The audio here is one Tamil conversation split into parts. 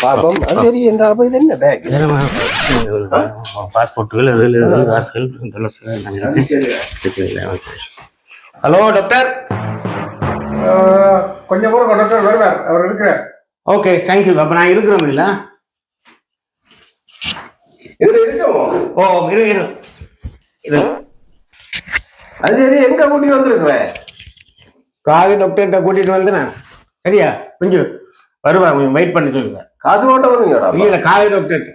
பார்ப்போம். அது சரி என்றா அப்ப இது என்ன பேக் பாஸ்போர்ட்டுகள் அதில் காசுகள் ஹலோ டாக்டர் கொஞ்சம் கூட டாக்டர் வருவார். அவர் இருக்கிறார். ஓகே தேங்க்யூ அப்போ நான் இருக்கிறோம் இல்லை இதுல இருக்கோம் ஓ இரு இரு. இரு. அது சரி எங்க கூட்டி வந்திருக்கிறேன் காவி டாக்டர்கிட்ட கூட்டிட்டு வந்தேன் சரியா? கொஞ்சம். வருவா கொஞ்சம் வெயிட் பண்ணி சொல்லுங்க. காசு போட்ட வந்தீங்கடா இல்ல காவி டாக்டர்கிட்ட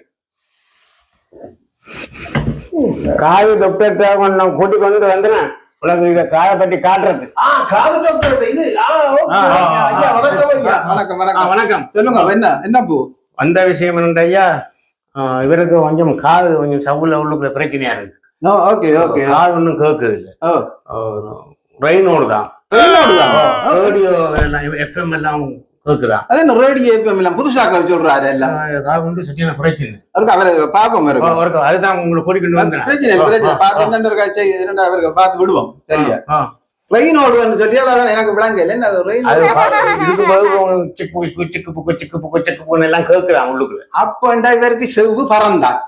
காவி டாக்டர்கிட்ட கொஞ்சம் கூட்டி கொண்டு வந்தேன். உனக்கு இதை காயை பற்றி காட்டுறது. காது டாக்டர் இது வணக்கம் வணக்கம் வணக்கம். சொல்லுங்க என்ன என்ன பூ? வந்த விஷயம் என்னண்டு ஐயா? இவருக்கு கொஞ்சம் காது கொஞ்சம் சவுல உள்ளுக்குள்ள பிரச்சனையா இருக்கு. Okay okay. காது ஒன்றும் கேட்குது இல்லை. ஓ ரெயினோடு தான் எஃப்எம் எல்லாம் கேட்குதான் அது என்ன ரேடியோ எஃப்எம் எல்லாம் புதுசாக்கள் சொல்றாரு எல்லாம் பிரச்சனை அவருக்கு அவருக்கு பாப்போம் அவருக்கு அதுதான் உங்களை கூட்டிக்கிட்டு வந்தேன் பிரச்சனை பிரச்சனை பார்த்து என்னண்டு அவருக்கு பார்த்து விடுவோம் சரியா ஆ. ரெயினோடு சொல்லி அதான் எனக்கு விளங்க இல்லை ரெயின் சிக்கு புக்கு சிக்கு புக்கு சிக்கு புக்கு சிக்கு புக்குன்னு எல்லாம் கேட்குறான் உள்ளுக்குள்ள அப்பண்டா இவருக்கு செவ்வு பறந்தான்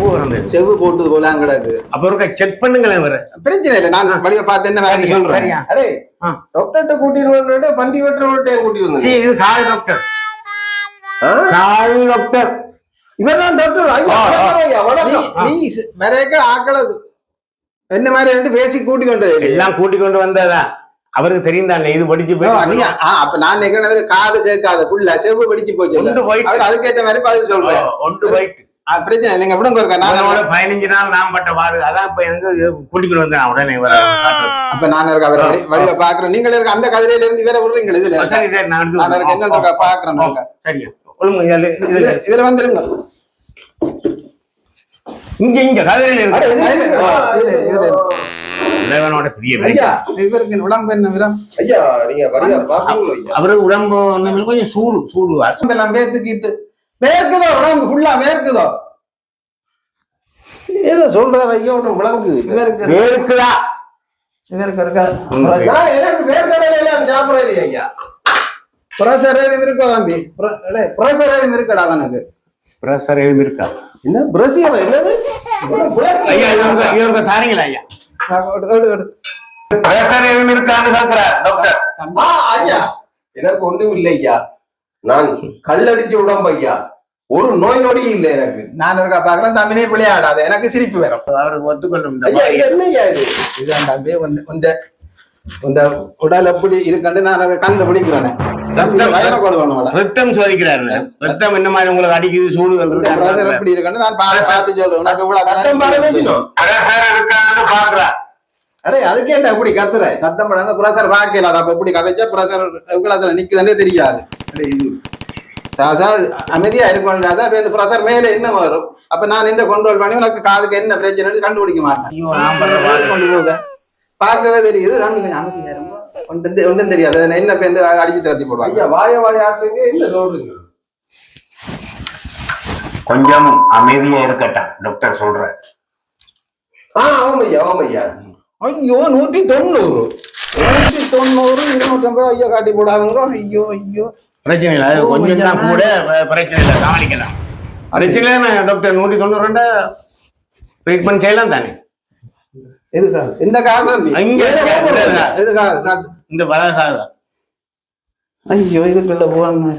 செவ்வு வந்தது செவ்வு போட்டது போல கிடக்கு. அப்ப இருக்க செக் பண்ணுங்களேன் இவரை பிரச்சனை இல்லை நான் வடிவ பார்த்து என்ன வேற சொல்றேன். அடே. டாக்டர்கிட்ட கூட்டிட்டு பண்டி வெட்டுறவர்கிட்ட கூட்டி வந்து இது காது டாக்டர் காது டாக்டர் இவர்தான் டாக்டர் ஐயா. வணக்கம் நீ மறைக்க ஆக்களை என்ன மாதிரி ரெண்டு பேசி கூட்டி கொண்டு. எல்லாம் கூட்டி கொண்டு வந்ததா? அவருக்கு தெரியும் தானே இது படிச்சு போய் அப்ப நான் நினைக்கிறேன் காது கேட்காத புள்ள செவ்வு படிச்சு போச்சு. அதுக்கேற்ற மாதிரி பதில் சொல்றேன். ஒன்று போயிட்டு பிரச்சனை இல்லைங்க. விடுங்க ஒருக்கா நான் பதினஞ்சு நாள் நான் பட்ட வாடு அதான் இப்ப எனக்கு கூட்டிக்கிட்டு வந்தேன் உடனே இவரை காட்டுறது. அப்ப நான் இருக்க? அவரை வடிவ பாக்குறேன் நீங்க இருக்க அந்த கதையில இருந்து வேற விடுறீங்க இதுல. சரி சரி நான் எடுத்து நான் இருக்க என்ன இருக்கா வரேன். பாக்குறேன் ஓ, சரியா ஒழுங்கு இதுல இதுல. வந்துருங்க. இங்க இங்க கதையில அடே, இருக்கு பெரிய இவருக்கு உடம்பு என்ன விரம் ஐயா நீங்க அவரு உடம்பு கொஞ்சம் சூடு சூடு. எல்லாம் வேத்து கீத்து. வேர்க்குதோ? உடம்பு ஃபுல்லா வேர்க்குதோ? ஏதோ சொல்றாரு ஐயா ஒன்றும் விளங்குது. இல்ல. இவருக்கு வேர்க்குதா? இவருக்கு இருக்கா? எனக்கு வேர்க்கடையில சாப்பிடறேன் இல்லையா ஐயா. பிரஷர் எதுவும் இருக்கோ தம்பி? பிரஷர் எதுவும் இருக்கடா அவனுக்கு? பிரஷர் எதுவும் இருக்கா? என்ன பிரசியல் என்னது? ஐயா இவங்க தாரீங்களா ஐயா. பிரஷர் எதுவும் இருக்கான்னு கேட்கிறார் டாக்டர். ஐயா. எனக்கு ஒன்றும் இல்லை ஐயா. நான் கல்லடிச்ச உடம்பு ஐயா. ஒரு நோய் நொடி இல்லை எனக்கு. நான் இருக்கா பாக்குறேன் தம்பினே விளையாடாத. எனக்கு சிரிப்பு வரும். அவருக்கு ஒத்துக்கொள்ளும் என்ன உடல் எப்படி இருக்குன்னு நான் வயர கொள்வானோட ரத்தம் சோதிக்கிறாரு ரத்தம் என்ன மாதிரி உங்களுக்கு அடிக்குது சூடு எப்படி இருக்குன்னு நான் பார்த்து சொல்றேன். உனக்கு இவ்வளவு சத்தம் பாட பேசணும் பிரஷர் இருக்கான்னு பாக்குறா அடே அதுக்கேண்டா இப்படி கத்துற? சத்தம் படங்க அப்ப எப்படி கதைச்சா பிரஷர் எவ்வளவு நிக்குதுன்னே தெரியாது. இது ராசா அமைதியா இருக்கணும் ராசா இப்ப இந்த பிரஷர் மேல என்ன வரும்? அப்ப நான் என்ன கண்ட்ரோல் பண்ணி உனக்கு காதுக்கு என்ன பிரச்சனை கண்டுபிடிக்க மாட்டேன். கொண்டு போகுத. பார்க்கவே தெரியுது. கொஞ்சம் அமைதியா இருங்க. ஒன்றும் தெரியாது. என்ன இப்ப இந்த அடிச்சு திரத்தி போடுவாங்க? ஐயா வாய வாய ஆட்டுறீங்க என்ன சொல்றீங்க? கொஞ்சம் அமைதியா இருக்கட்டும் டாக்டர் சொல்றாரு. ஆ ஆமாம் ஐயா ஐயோ நூற்றி தொண்ணூறு. நூற்றி தொண்ணூறு இருநூத்தி ஐம்பது ஐயோ காட்டி போடாதுங்க. ஐயோ ஐயோ. பிரச்சனை இல்லை. அது கொஞ்சம் தான். கூட பிரச்சனை இல்லை. சமாளிக்கலாம் பிரச்சனை இல்லை டாக்டர் நூற்றி தொண்ணூறு ரெண்டா ட்ரீட்மெண்ட் செய்யலாம் தானே? எதுக்காக? இந்த தம்பி இங்க. எதுக்காக இந்த வளசாதா ஐயோ இதுக்குள்ள போவாங்க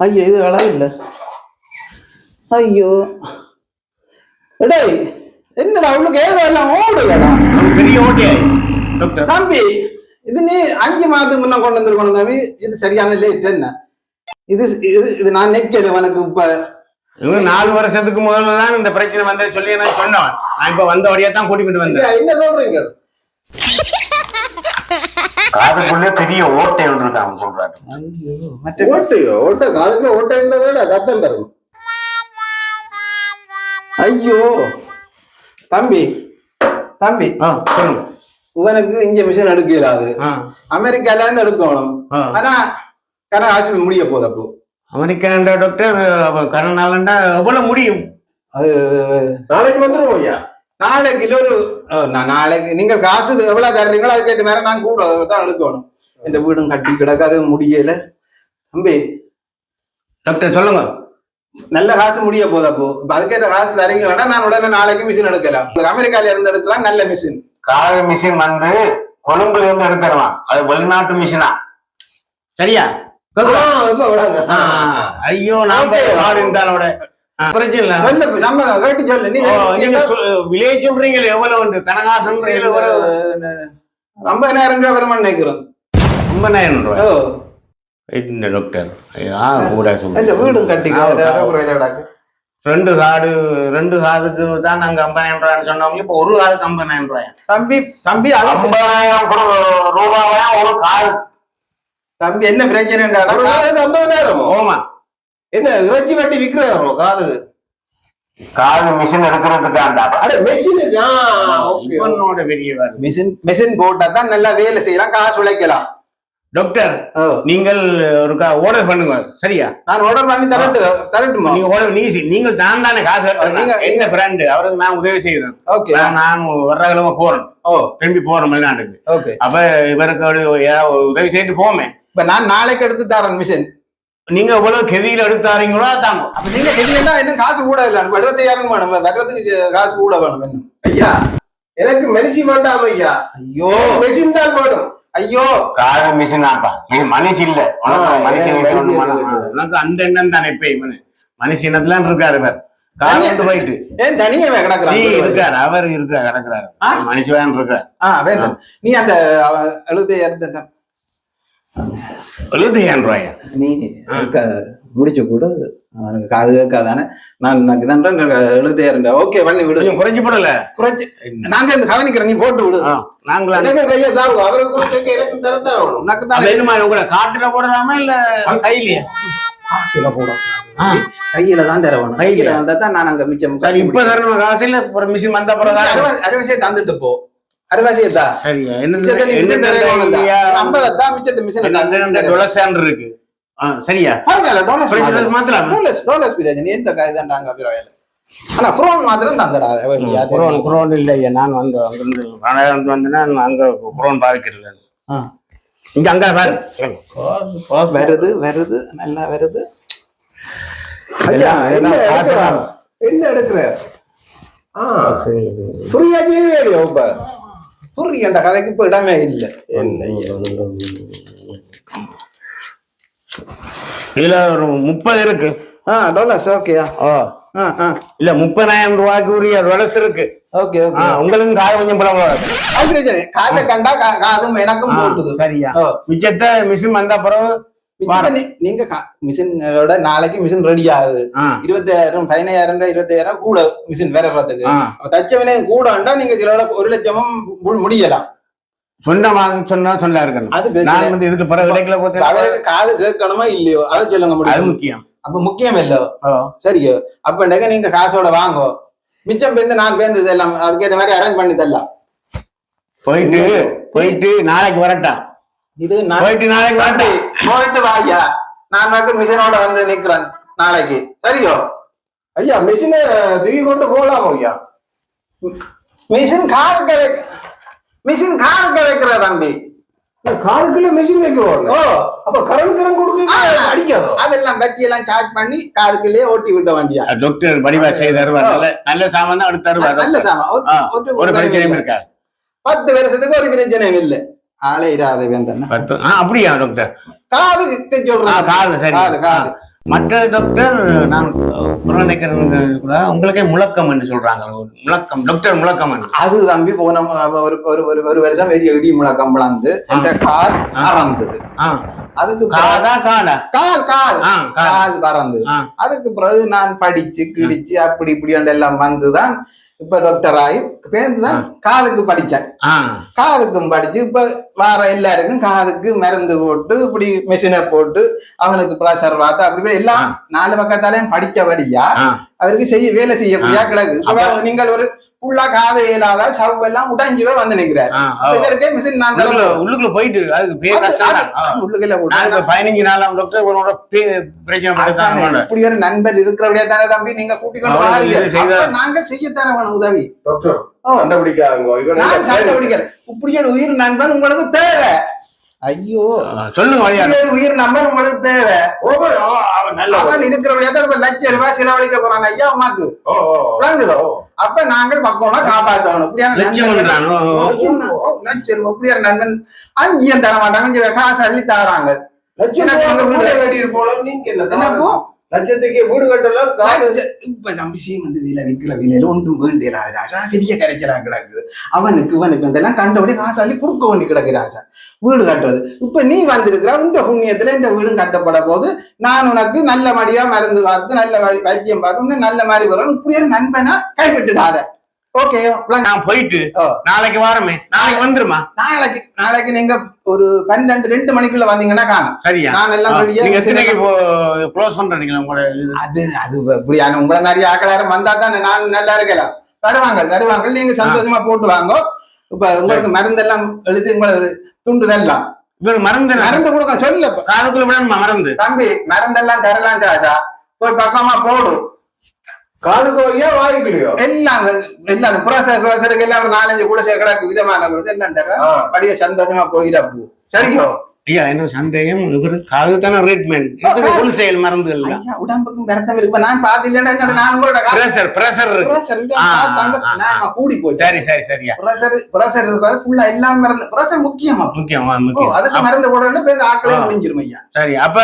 ஐயோ இது அழகு இல்ல. ஐயோ. டேய் என்னடா அவளுக்கு ஏதோ எல்லாம் ஓடுவேடா. பெரிய ஓட்டியாய். டாக்டர். தம்பி. இது நீ அஞ்சு மாதத்துக்கு முன்ன கொண்டு வந்துருக்கணும் தம்பி. இது சரியான லேட் என்ன? இது இது இது நான் நிக்கல உனக்கு இப்ப. நாலு வருஷத்துக்கு முதல்ல தான் இந்த பிரச்சனை வந்தது சொல்லி நான் சொன்னவன். நான் இப்ப வந்த வழியா தான் கூட்டிக்கிட்டு வந்தேன். என்ன சொல்றீங்க? காதுக்குள்ளே பெரிய ஓட்டை ஒன்று இருக்கு அவன் சொல்றாரு ஓட்டையோ? ஓட்டை காதுக்குள்ள ஓட்டை இருந்ததை விட சத்தம் பெறணும் ஐயோ. தம்பி தம்பி. ஆ சொல்லுங்க. உனக்கு இங்க மிஷின் எடுக்க இயலாது. அமெரிக்கால இருந்து எடுக்கணும். ஆனா கன ஆசி முடிய போகுது அப்போ. அமெரிக்காண்டா டாக்டர் கரநாளண்டா எவ்வளவு முடியும்? அது நாளைக்கு வந்துருவோம் ஐயா. நாளைக்கு இல்ல ஒரு நாளைக்கு நீங்க காசு இது எவ்வளவு தர்றீங்களோ அதுக்கேற்ற மாதிரி நான் கூட தான் எடுக்கணும். இந்த வீடும் கட்டி கிடக்கு அது முடியல. தம்பி டாக்டர் சொல்லுங்க. நல்ல காசு முடிய போதா போ இப்ப அதுக்கேற்ற காசு தரீங்களா நான் உடனே நாளைக்கு மிஷின் எடுக்கலாம். அமெரிக்கால இருந்து எடுக்கலாம் நல்ல மிஷின் காது மிஷின் வந்து கொழும்புல இருந்து எடுத்துடலாம் அது வெளிநாட்டு மிஷினா? சரியா? ஐயோ. ஆடு இருந்தாலோட கேட்டு விலை சொல்றீங்களே எவ்வளவு எவ்வளவு? ரொம்ப நேரம் ரூபாய் வருமானம் நினைக்கிறோம். ஐம்பதாயிரம் ரூபாய்? டாக்டர் கூட வீடும் கட்டிக்கோ. ரெண்டு காடு ரெண்டு காதுக்கு தான் நாங்க ஐம்பதாயிரம் ரூபாய்னு சொன்னவங்க இப்போ ஒரு காதுக்கு ஐம்பதாயிரம் ரூபாய் தம்பி தம்பி. ஐம்பதாயிரம் ரூபாயா ஒரு காது? தம்பி என்ன நாளைக்கு ஐம்பதாயிரமோ? ஓமா என்ன இறைச்சி வெட்டி விக்கிறாரோ காது? காது மிஷின் எடுக்கிறதுக்காண்டா? அட மெஷின் இவனோட பெரிய. மிஷின் மிஷின் போட்டா தான் நல்லா வேலை செய்யலாம் காசு உழைக்கலாம். டாக்டர் நீங்கள் ஒரு ஆர்டர் பண்ணுங்க. சரியா? நான் ஆர்டர் பண்ணி தரட்டு தரட்டுமா? நீங்க order- நீங்க நீங்கள் தான் தானே காசு நீங்க- எங்க ஃப்ரெண்டு அவருக்கு நான் உதவி செய்யறேன் ஓகே. நான் நான் வர்ற கிழமை போறேன். ஓ. திரும்பி போறேன் வெளிநாட்டுக்கு ஓகே. அப்ப இவருக்கு உதவி செய்துட்டு போமே. இப்ப நான் நாளைக்கு எடுத்து தரேன் மிஷின் நீங்க எவ்வளவு கெதியில எடுத்தாரீங்களோ தாங்க அப்ப நீங்க தெரியலன்னா என்ன காசு கூட இல்ல. எழுபத்தையாயிரம் வேணும்? வர்றதுக்கு காசு கூட வேணும். ஐயா எனக்கு மெடிசி வேண்டாம் ஐயா. ஐயோ. மெஷின் தான் வேணும். ஐயோ. காது மிஷின் ஆப்பா நீ மனுஷி இல்ல. உனக்கு. வேணும். உனக்கு அந்த எண்ணம் தானே இப்ப இவனு. மனுஷனத்துல இருக்காரு இவர். காது கொண்டு போயிட்டு. ஏன் தனியே நீ கிடக்குறான். இருக்காரு. அவர் இருக்காரு கிடக்குறாரு? மனுஷன் இருக்காரு. ஆ வேந்தன் நீ அந்த எழுபத்தையாயிரத்தை எழுபத்தையாயிரம் ரூபாயா நீ இருக்க முடிச்சு கொடு அவனுக்கு காது கேட்காதானே. நான் எனக்கு தான் எழுபத்தையாயிரம் ஓகே பண்ணி விடு. குறைஞ்சு போடல. குறைச்சு நாங்க இந்த கவனிக்கிறேன் நீ போட்டு விடு. நாங்களா? எனக்கு கையை தாங்க அவருக்கு கொடுக்க எனக்கு தரத்தான் வேணும். உனக்கு தான் என்னமா உங்களை காட்டுல போடலாமா இல்ல கையிலயா? காசுல போட. ஆ. கையில தான் தர வேணும். கையில? வந்தா தான் நான் அங்க மிச்சம் சரி இப்ப தரணும். காசு இல்ல ஒரு மிஷின் வந்த அப்புறம் தான் அறுபது தந்துட்டு போ. அறுபது தா. சரியா என்ன மிச்சத்தை மிஷின் வேணும் ஐம்பது தான் மிச்சத்தை மிஷின் இருக்கு. சரியா? பரவாயில்ல கொஞ்சம் மாத்தலாம்? டோலஸ் பிரியாஜி நீ எந்த பரவாயில்ல ஆனா குரோன் மாத்திரம் தந்தடா குரோன் குரோன் இல்லையா நான் வந்து அங்கிருந்து வந்தேன்னா அங்க குரோன் பாவிக்கிறது ஆ. இங்க அங்க பாரு. வருது வருது நல்லா வருது. என்ன எடுக்கிற? இப்ப. புரியுண்ட கதைக்கு இப்ப இடமே இல்ல என்ன இதுல ஒரு முப்பது இருக்கு. ஆ டோலஸ் ஓகேயா ஓ ஆ. ஆ இல்ல முப்பதாயிரம் ரூபாய்க்கு உரிய டொலஸ் இருக்கு ஓகே ஓகே உங்களுக்கு காது கொஞ்சம் பிரச்சனை காசை கண்டா காதும் எனக்கும் போட்டுது. சரியா. மிச்சத்தை மிஷின் வந்த பிறகு நீங்க மிஷினோட நாளைக்கு மிஷின் ரெடி ஆகுது. இருபத்தாயிரம் பதினாயிரம் இருபத்தாயிரம் கூட மிஷின் ஆ. அப்ப தச்சவனே கூடண்டா நீங்க சில ஒரு லட்சமும் முடியலாம். சொந்தமாக சொன்னா சொல்ல இருக்கணும். நான் வந்து இதுக்கு பிறகு இடைக்கல அவருக்கு காது கேட்கணுமா இல்லையோ? அதை சொல்லுங்க அது முடியும் முக்கியம். அப்ப முக்கியம் இல்ல. சரியோ? அப்ப நீங்க காசோட வாங்கோ. மிச்சம் பேருந்து நான் பேருந்து எல்லாம் அதுக்கேற்ற மாதிரி அரேஞ்ச் பண்ணி தரலாம். போயிட்டு போயிட்டு நாளைக்கு வரட்டான் இது நான் போயிட்டு நாளைக்கு வரட்டான் போயிட்டு வாயா நான் வந்து மிஷினோட வந்து நிக்கிறேன் நாளைக்கு. சரியோ? ஐயா மெஷினை தூக்கி கொண்டு போகலாமா ஐயா? மிஷின் காருக்க மிஷின் காருக்க வைக்கிற தம்பி. காதுக்குள்ள மெஷின் வைக்கிறோம் ஓ. அப்ப கரண்ட் கரண்ட் கொடுக்க ஆ. அடிக்காதோ? அதெல்லாம் பத்தி எல்லாம் சார்ஜ் பண்ணி காருக்குள்ளேயே ஓட்டி விட்ட வண்டியா டாக்டர் வடிவா செய்து தருவார். நல்ல நல்ல சாமான் தான் எடுத்து தருவார். நல்ல சாமான். ஒரு- பிரச்சனையும் இல்லை. இருக்காது பத்து வருஷத்துக்கு ஒரு பிரச்சனையும் இல்ல. ஆளே இராத வேந்தன். பத்து ஆ அப்படியா டாக்டர் காதுக்கு ஆ, சொல்றேன். காது சரி. காது காது. மற்ற டாக்டர் நான் புறநினைக்கிறவங்க கூட உங்களுக்கே முழக்கம் என்று சொல்றாங்க. முழக்கம் டாக்டர் முழக்கம். அது தம்பி போன ஒரு ஒரு ஒரு வருஷம் பெரிய இடி முழக்கம் விளந்து இந்த கால் மறந்தது ஆ. அதுக்கு காதா கால்? கால் கால். கால். பறந்தது. ஆ. அதுக்கு பிறகு நான் படிச்சு கிடிச்சு அப்படி இப்படி எல்லாம் வந்துதான் இப்ப டாக்டர் ஆகி பேர்ந்துதான் காதுக்கு படிச்சேன். காதுக்கும் படிச்சு இப்ப வார எல்லாருக்கும் காதுக்கு மருந்து போட்டு இப்படி மிஷினை போட்டு அவனுக்கு ப்ரெஷர் பார்த்து அப்படி எல்லாம் நாலு பக்கத்தாலையும் படிச்சபடியா அவருக்கு செய்ய வேலை செய்யக்கூடிய கிடக்கு நீங்கள் ஒரு புள்ளா காது இயலாதால் சவு எல்லாம் உடைஞ்சுவே வந்து நிற்கிறார். ஆ ஓ. இவருக்கே மிஷின் நான் உள்ளுக்குள்ள போயிட்டு அதுக்கு உள்ளுக்குள்ள நான் போட்டு பதினஞ்சு நாளாம் டாக்டர் பே- பிரச்சனை இப்படி ஒரு நண்பர் இருக்கிறபடியா தானே தம்பி நீங்க கூட்டிக் கொண்டு அவனுக்கு வாரீங்க. இது செய்த- அப்ப நாங்கள் செய்யத்தர வேணும் உதவி? டாக்டர். கண்டுபிடிக்காதங்க இப்படி ஒரு உயிர் நண்பன் உங்களுக்கு தேவை. ஐயோ. சொல்லுங்க வழியா உயிர் நண்பன் உங்களுக்கு தேவை. அவன் இருக்கிற இப்ப லட்சம் ரூபாய் செலவழிக்க போறான்? ஐயா அம்மாக்கு. விளங்குதோ? அப்ப நாங்கள் பக்கமா காப்பாத்தணும். இப்படியான லட்சம் ரூபாய். இப்படியான நண்பன் அஞ்சியம் தர மாட்டாங்க காசு அள்ளி தராங்க. லட்சம் கட்டிட்டு போலாம். நீங்க என்ன? லட்சத்துக்கு வீடு கட்டலாம் இப்ப சம்பிசியம் வந்து விலை விக்கிற விலையில ஒன்றும் வேண்டிய ராஜா பெரிய கிடைக்கிறா கிடக்குது. அவனுக்கு இவனுக்கு இதெல்லாம் கண்டபடி காசாளி கொடுக்க வேண்டி கிடக்கு ராஜா. வீடு கட்டுறது. இப்ப நீ வந்திருக்கிற இந்த புண்ணியத்துல இந்த வீடும் கட்டப்பட போது நான் உனக்கு நல்ல மடியா மருந்து பார்த்து நல்ல வழி வைத்தியம் பார்த்து நல்ல மாதிரி வரும். இப்படி ஒரு நண்பனா கைவிட்டுடாத. ஓகே நான் போயிட்டு. நாளைக்கு வாரமே. நாளைக்கு வந்துருமா? நாளைக்கு நாளைக்கு நீங்க ஒரு பன்னெண்டு ரெண்டு மணிக்குள்ள வந்தீங்கன்னா காணும். சரியா? நான் எல்லாம் நீங்க எத்தனைக்கு க்ளோஸ் பண்றீங்களா உங்களோட அது அது இப்படியான உங்களை மாதிரி ஆக்களாரும் வந்தா தானே நான் நல்லா இருக்கலாம் வருவாங்க வருவாங்க. நீங்க சந்தோஷமா போட்டு வாங்க. இப்ப உங்களுக்கு மருந்தெல்லாம் எழுதி உங்களுக்கு துண்டுதெல்லாம் இவர் மறந்து மருந்து கொடுக்க சொல்ல இப்ப. காதுக்குள்ள விடணுமா மறந்து தம்பி மருந்தெல்லாம் தரலாம் ராஜா போய் பக்கமா போடு. காது கோவையா வாங்கிக்கலையோ எல்லாம் எல்லாம் புரசர் புரசருக்கு எல்லாம் நாலஞ்சு கூட கிடக்கு விதமான எல்லாம் தர. படிய சந்தோஷமா போயிடா பூ சரியோ ஐயா என்ன சந்தேகம் இவரு காது தானே ட்ரீட்மெண்ட் இதுக்கு ஹோல்சேல் மருந்து இல்ல ஐயா உடம்புக்கும் வருத்தம் இருக்கு இப்ப நான் பாத்தில்லைன்னா என்னோட நான் உங்களோட பிரஷர் பிரஷர் நான் கூடி போச்சு சரி சரி சரியா ப்ரெஷர் ப்ரெஷர் இருக்கிறது ஃபுல்லா எல்லாம் மருந்து ப்ரெஷர் முக்கியமா முக்கியம் அதுக்கு மருந்து போடணும் பேர் ஆட்களே. முடிஞ்சிரும் ஐயா சரி அப்ப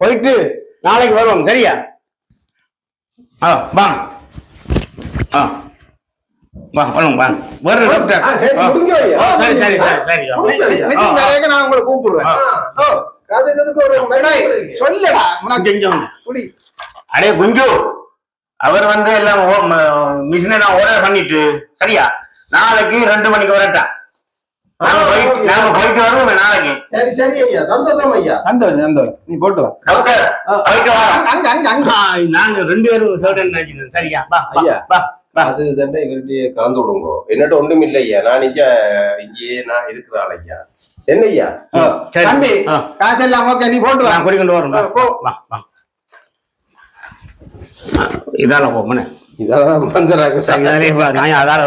போயிட்டு நாளைக்கு வருவோம் சரியா ஆ வாங்க ஆ வா வரும் வாங்க வர்ற டாக்டர் ஆ, சரி, சரி சரி சரி? மிஷின் வரைக்கும் நான் உங்களை கூப்பிடுறேன் காது கதுக்கு ஒரு டேய், சொல்லடா உனக்கு கொஞ்சம் குடி அடே குஞ்சு அவர் வந்து எல்லாம் மிஷினை நான் ஆர்டர் பண்ணிட்டு சரியா நாளைக்கு ரெண்டு மணிக்கு வரட்டா சரி. சரி ஐயா. சந்தோஷம் ஐயா. சந்தோஷம் சந்தோஷம். நீ போட்டு வா. அங்க அங்க அங்க ஆ, நாங்க ரெண்டு பேரும் சர்டன் நினைக்கிறேன் சரியா? வா வா, ஐயா. அது தண்டை கலந்து விடுங்க. என்னட்ட ஒன்றும் இல்லை ஐயா. நான் இங்க இங்கேயே நான் இருக்கிற ஆள் ஐயா. என்ன ஐயா. தம்பி. காசெல்லாம் ஓகே நீ போட்டு வா. நான் குடிக்கொண்டு வரோம் இதால போமனே இதெல்லாம் வந்துடுறாங்க சரிதானே வா, நான் அதால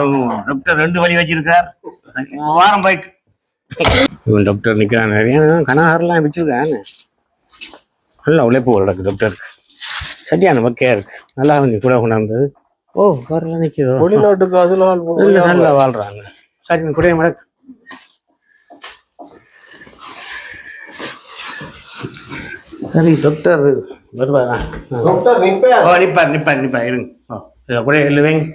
ரெண்டு வழி வச்சிருக்கார். சரி, வாரம் போயிட்டு. இவன் டாக்டர் நிக்கிறான். நிறைய கனகாரெல்லாம் வச்சிருக்கேன். நல்லா உழைப்பு கிடக்கு டாக்டருக்கு சரியான பக்கையா இருக்கு. நல்லா கொஞ்சம் கூட கொண்டாந்தது ஓ காரெல்லாம் நிக்குதோ? வெளிநாட்டுக்கு அதுல நல்லா வாழ்றாங்க. சரி குடைய மடக்கு. சரி டாக்டர் வருவாரா. டாக்டர் நிப்பார். நிப்பார் நிப்பார் இருங்க. ஓ இதை கூட இல்லைங்க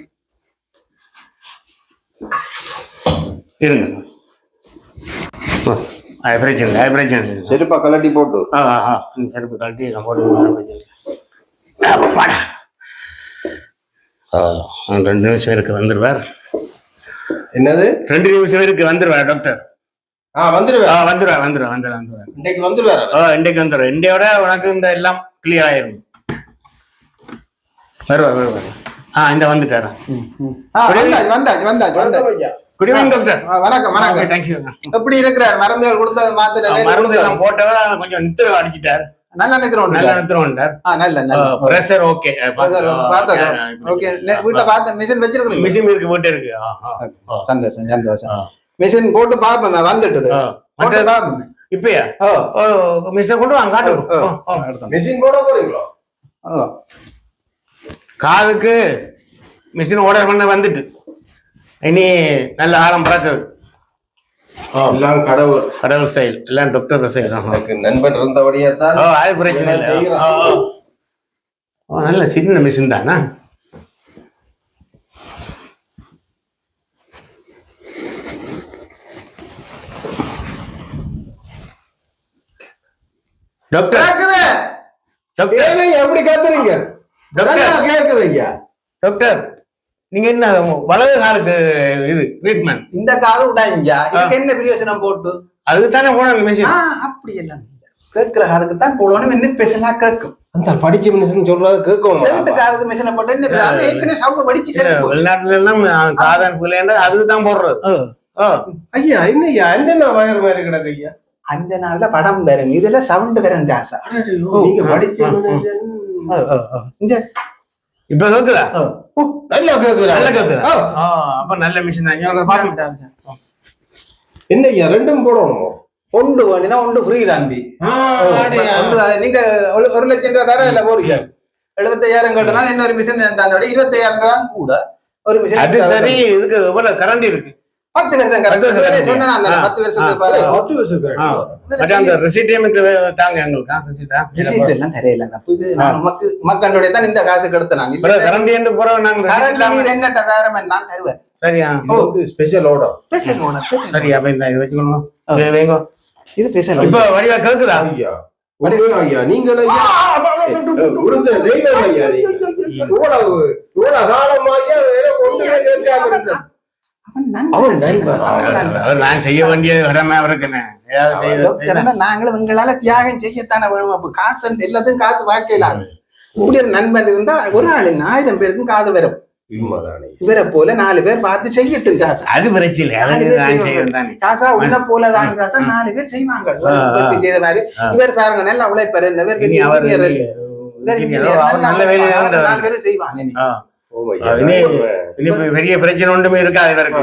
இருங்க. பிரச்சனை இல்லை பிரச்சனை இல்லை. செருப்பா கலட்டி போட்டு. ஆ ஆ ஆ செருப்பு கழட்டி நான் போட்டு. ஆ ஆ, ரெண்டு நிமிஷம் இருக்கு வந்துடுவார் என்னது? ரெண்டு நிமிஷம் இருக்கு வந்துடுவார் டாக்டர். ஆ வந்துடுவேன் ஆ வந்துடுவார் வந்துடுவார் வந்துடுவார் வந்துடுவார் இன்னைக்கு வந்துடுவாரு ஓ இன்றைக்கு வந்துடுவார் இன்றையோட உனக்கு இந்த எல்லாம் கிளியர் ஆயிரும். வருவார் வருவார். ஆ இந்த வந்துட்டாரா? ஆ, வந்தாச்சு வந்தாச்சு வந்தாச்சு வந்தாச்சு. குட் ஈவினிங் டாக்டர் வணக்கம் வணக்கம். தேங்க்யூ எப்படி இருக்கிறார்? மருந்துகள் கொடுத்தது மாத்திரை மருந்து எல்லாம் போட்டவ கொஞ்சம் நித்திரம் அடிச்சிட்டார். நல்லா நிறுத்தணும் நல்லா நித்திரம் ஆ நல்ல நல்ல ப்ரெஷர் ஓகே பார்த்தது ஓகே வீட்டை பார்த்த மிஷின் வச்சிருக்கீங்க மிஷின் இருக்கு போட்டு இருக்கு. சந்தோஷம் சந்தோஷம். மிஷின் போட்டு வந்துட்டுது. மற்ற- பாப்பேன் இப்பயா? ஓ ஓ மிஷினை கொண்டு வாங்க காட்டு. மிஷின் போட போறீங்களோ? காதுக்கு மிஷின் ஆர்டர் பண்ண வந்துட்டு. இனி நல்ல ஆரம் பிறக்குது. எல்லாம் கடவுள். கடவுள் ஸ்டைல் எல்லாம் டாக்டர் ஸ்டைல் எனக்கு நண்பன் இருந்தபடியே தான் ஓ அது பிரச்சனை இல்லை. ஓ, நல்ல சின்ன மிஷின் தானா? டாக்டர் எப்படி கத்துறீங்க? டாக்டர். ஐயா. டாக்டர் நீங்க என்ன வலது காலுக்கு இது ட்ரீட்மெண்ட் இந்த காது உடாஞ்சா இதுக்கு என்ன பிரயோசனம் போட்டு? அதுக்கு தானே போன ஆ மிஷின் அப்படி எல்லாம் இல்ல. கேட்கிற காதுக்கு தான் போடணும் என்ன பேசலாம் கேட்கும். அந்த படிச்ச மனுஷன் சொல்றது செவிட்டு கேட்கணும் காதுக்கு மிஷினை போட்டு என்ன அது ஏற்கனவே சவுண்ட் படிச்சு செவிட்டு. வெளிநாட்டுல எல்லாம் காதன் பிள்ளைன்ற அதுக்கு தான் போடுறது. ஓ. ஓ ஐயா என்ன ஐயா என்ன வயர் மாதிரி கிடக்கு ஐயா? அஞ்சனாவில படம் வரும் இதுல சவுண்ட் வரும் ஜாசா நீங்க படிச்ச இப்ப கேக்குதா? நல்லா கேக்குது நல்ல கேக்குதா அப்ப நல்ல மிஷின் தான். என்ன ஐயா ரெண்டும் போடணும்? ஒன்று வேண்டினா ஒன்று ஃப்ரீ தாண்டி. நீங்க ஒரு- லட்சம் ரூபாய் தர இல்ல போறீங்க எழுபத்தையாயிரம் கட்டினா இன்னொரு மிஷின் தந்தோட இருபத்தையாயிரம் தான் கூட ஒரு மிஷின் அது சரி இதுக்கு எவ்வளவு கரண்ட் இருக்கு? பத்து வருஷம் கரெக்ட் சொன்னா அந்த. பத்து வருஷத்துக்கு அந்த தாங்க எங்களுக்கு எல்லாம் தெரியல அப்ப இது தான் இந்த காசு கெடுத்தனாங்க இல்ல கரண்ட் என்று போறோம் நாங்க receipt கரண்ட் இல்லாம- நீர் என்னட்ட வேற மாதிரி நான் தருவேன் சரியா ஸ்பெஷல். சரி அப்ப இந்த இது வச்சுக்கணும். இது வைங்க இது பேசலாம் இப்ப வடிவா கேக்குதா ஐயா ஐயா நீங்கள் ஐயா விடுதலை செய்வது ஐயா நீங்க. இவ்வளவு இவ்வளவு காலமா நான் செய்ய வேண்டிய கடமை நாங்களும் எங்களால தியாகம் செய்யத்தானே வேணும். அப்ப காசு எல்லாத்தையும் காசு வாக்கலாம் இப்படி ஒரு நண்பன் இருந்தா ஒரு நாள் ஆயிரம் பேருக்கும் காது வரும். இவரை போல நாலு பேர் பார்த்து செய்யட்டும் காசு. அது பிரச்சனை காசா உன்ன போலதான் காசா நாலு பேர் செய்வாங்க. செய்த மாதிரி. இவர் பாருங்க நல்லா உழைப்பாரு. இவர் நல்லா. வேலையில நாலு. பேரும் செய்வாங்க ஐயா. பெரிய பிரச்சனை ஒன்றுமே இருக்காது இவருக்கு.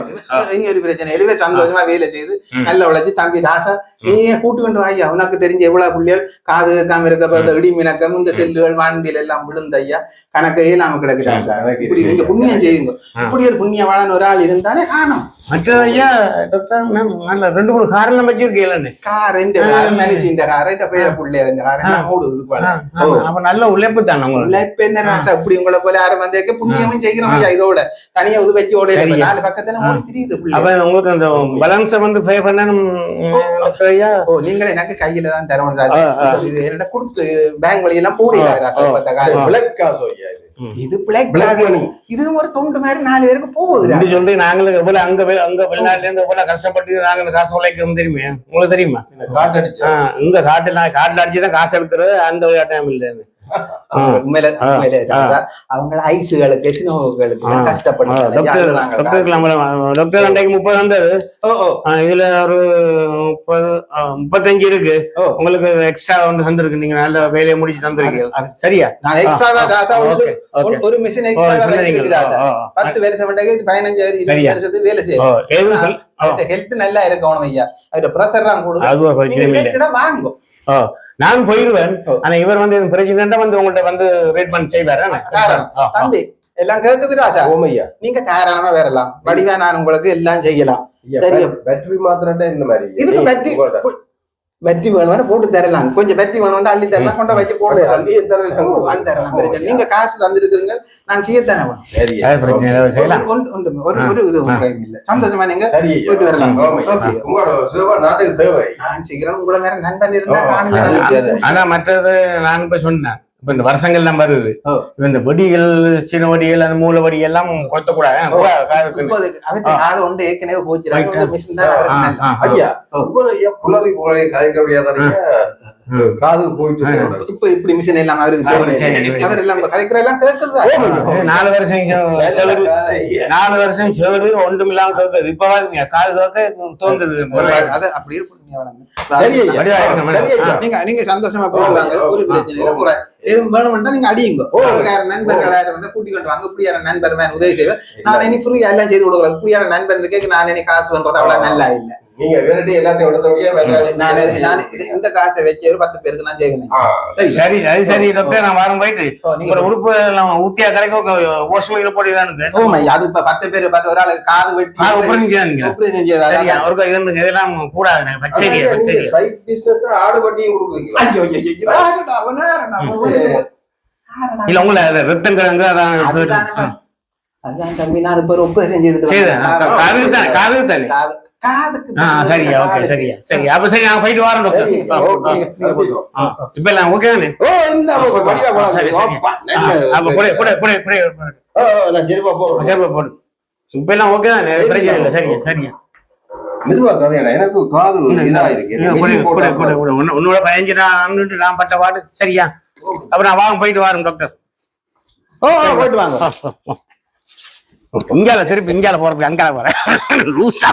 ஒரு பிரச்சனை. இவர் சந்தோஷமா வேலை செய்து. நல்ல உழைச்சி தம்பி ராசா நீயே கூட்டு கொண்டு வாய்யா. உனக்கு தெரிஞ்ச எவ்வளவு புள்ளிகள்? காது கேட்காம இருக்க இந்த இடி மினக்கம் இந்த செல்லுகள் வாண்டியில் எல்லாம் விழுந்த ஐயா. கணக்கு இல்லாம கிடக்கு ராசா இப்படி நீங்க புண்ணியம் செய்யுங்க. இப்படி ஒரு புண்ணியவாளன் ஒரு ஆள் இருந்தாலே காணும் மற்ற ஐயா டாக்டர் நல்ல ரெண்டு மூணு காரணம் வச்சிருக்கீங்களே கார் ரெண்டு கார் மனுஷன் கார் இந்த பேர புள்ளைய இந்த கார். மூடுது அப்ப நல்ல உழைப்பு தானே உங்களுக்கு? உழைப்பு என்ன ராசா? இப்படி உங்களை போல யாரும் வந்தேக்க புண்ணியமும் செய்கிறோம் ஐயா இதோட. தனியா உது வச்சு ஓட. நாலு பக்கத்துல மூடி தெரியுது அப்ப உங்களுக்கு அந்த பேலன்ஸை வந்து பே பண்ணணும் ஓ நீங்களே எனக்கு கையில தான் தரணும் ராஜா. இது என்னடா கொடுத்து பேங்க் வழியெல்லாம் போடல ராசா ஆ, பத்த காலம் காசு இது. இது பிளாக் money. இதுவும் ஒரு தொண்டு மாதிரி நாலு பேருக்கு போகுது ராஜா. சொல்லி நாங்களும் எவ்வளவு அங்க அங்க வெளிநாட்டுல இருந்து எவ்வளவு கஷ்டப்பட்டு நாங்க இந்த காசு உழைக்கிறோம் தெரியுமே உங்களுக்கு தெரியுமா இந்த காத்தடிச்சு. ஆ, இந்த காட்டுல காட்டுல அடிச்சுதான் காசு எடுக்கிறது அந்த விளையாட்டம் இல்லை. உண்மையில அவங்க ஐஸுகளுக்கு சினோகளுக்கு ஆ. கஷ்டப்பட்டு டாக்டர் அன்றைக்கு முப்பது வந்தது இதுல ஒரு முப்பது முப்பத்தஞ்சு இருக்கு. உங்களுக்கு எக்ஸ்ட்ரா வந்து தந்திருக்கு. நீங்க நல்ல வேலையை முடிச்சு தந்திருக்கீங்க சரியா? நான் எக்ஸ்ட்ராவா ஆ, ஒரு- மிஷின் ஓ. பத்து வருஷம் பதினஞ்சு. வருஷத்துக்கு வேலை செய்யும் ஹெல்த் நல்லா இருக்கணும் ஐயா. அதுல ப்ரெஷர் தான் வாங்கும். நான் போயிருவேன். ஆனா இவர் வந்து பிரச்சனை வந்து உங்கள்ட்ட வந்து ரேட் பண்ணி செய்வாரு. தம்பி எல்லாம் கேக்குது ராஜா ஓம் ஐயா. நீங்க தாராளமா வரலாம் வடிவா நான் உங்களுக்கு எல்லாம் செய்யலாம் சரி. battery மாத்திரம்டா இந்த மாதிரி இதுக்கு நீ வெற்றி வேணும்னா போட்டு தரலாம். கொஞ்சம் வெற்றி வேணும்னா அள்ளி தரலாம். கொண்ட வச்சு போட்டு அள்ளியே தரலாம். அது தரலாம். பிரச்சனை. நீங்க காசு தந்திருக்கிறீங்க. நான் ஒன்று- ஒன்று- ஒரு ஒரு இது இல்ல. சந்தோஷமா நீங்க. போயிட்டு வரலாம். நான் சீக்கிரம் உங்களை வேற நண்பன் இருந்தா. ஆனா மற்றது நான் இப்ப சொன்னேன். இப்ப இந்த வருஷங்கள்லாம் வருது. இந்த வெடிகள் சின்ன வடிகள் அந்த மூல வடி எல்லாம் காது ஒன்று ஏற்கனவே போச்சு. மிஷின் தான். ஐயா கதைக்க முடியாத காது போயிட்டு. இப்ப இப்படி மிஷின் எல்லாம் அவருக்கு அவரு எல்லாம் கதைக்கிற எல்லாம் கேட்கறதா நாலு வருஷம். நாலு வருஷம் செலவு ஒன்றும் இல்லாம கேட்குது இப்ப காது கேட்க தோங்குது அது அப்படி இருக்கும் இருக்கு. நீங்க நீங்க சந்தோஷமா போயிட்டு வாங்க. ஒரு பிரச்சனை இல்லை குறை எதுவும் வேணும்னா நீங்க அடியுங்க. ஓ. வேற நண்பர்கள் யாரும் வந்து கூட்டி கொண்டு வாங்க. இப்படியான நண்பர் மேன் உதவி செய்வேன். நான் இனி ஃப்ரீயா எல்லாம் செய்து கொடுக்குறேன் இப்படியான நண்பர் இருக்கேன் நான் இனி காசு பண்றது அவ்வளவு நல்லா இல்ல. நீங்க வேறட்டி எல்லாத்தையும் எடுத்தபடியே வெங்காயம் நான் நான் இந்த காசை வச்சு ஒரு பத்து பேருக்கு நான் ஆ. சரி. சரி அது சரி டாக்டர் நான் வாரம் போயிட்டு நீங்க ஒரு உடுப்பு எல்லாம் ஊத்தியா கரைக்கும் ஓசமையில போட்டுதான் ஓ மை, அது இப்ப பத்து பேர் பத்து ஒரு ஆளுக்கு காது வெட்டி சரியா operation செய்தா- அவருக்கு இருந்து இதெல்லாம் கூடாது பச்சரியா ஆடு வட்டியும் கொடுக்குறீங்களா? ஐயோ, ஐயோ. இல்ல உங்களை ரத்தம் கிழங்கு அதான் அதுதானே. அதுதான் தம்பி நான் இப்ப சரி வந்தேன். காது தானே காது தானே? சரியா ஓகே. சரியா சரி அப்ப சரி நான் போயிட்டு வரேன் டாக்டர் சரி. இப்ப எல்லாம் ஓகே தானே. அப்பா, கூட கூட கூட கூட சரிப்பா போடு. இப்ப எல்லாம் ஓகே தானே? பிரச்சனை இல்லை சரியா சரியா. மெதுவா கதையடா எனக்கு காது இதா இருக்கு உன்னோட நான் நான் பட்ட பாடு சரியா. அப்ப நான் வாங்க போயிட்டு வரேன் டாக்டர் ஓ, போயிட்டு வாங்க. இங்கால திருப்பி இங்கால போறதுக்கு அங்கால போறேன். லூசா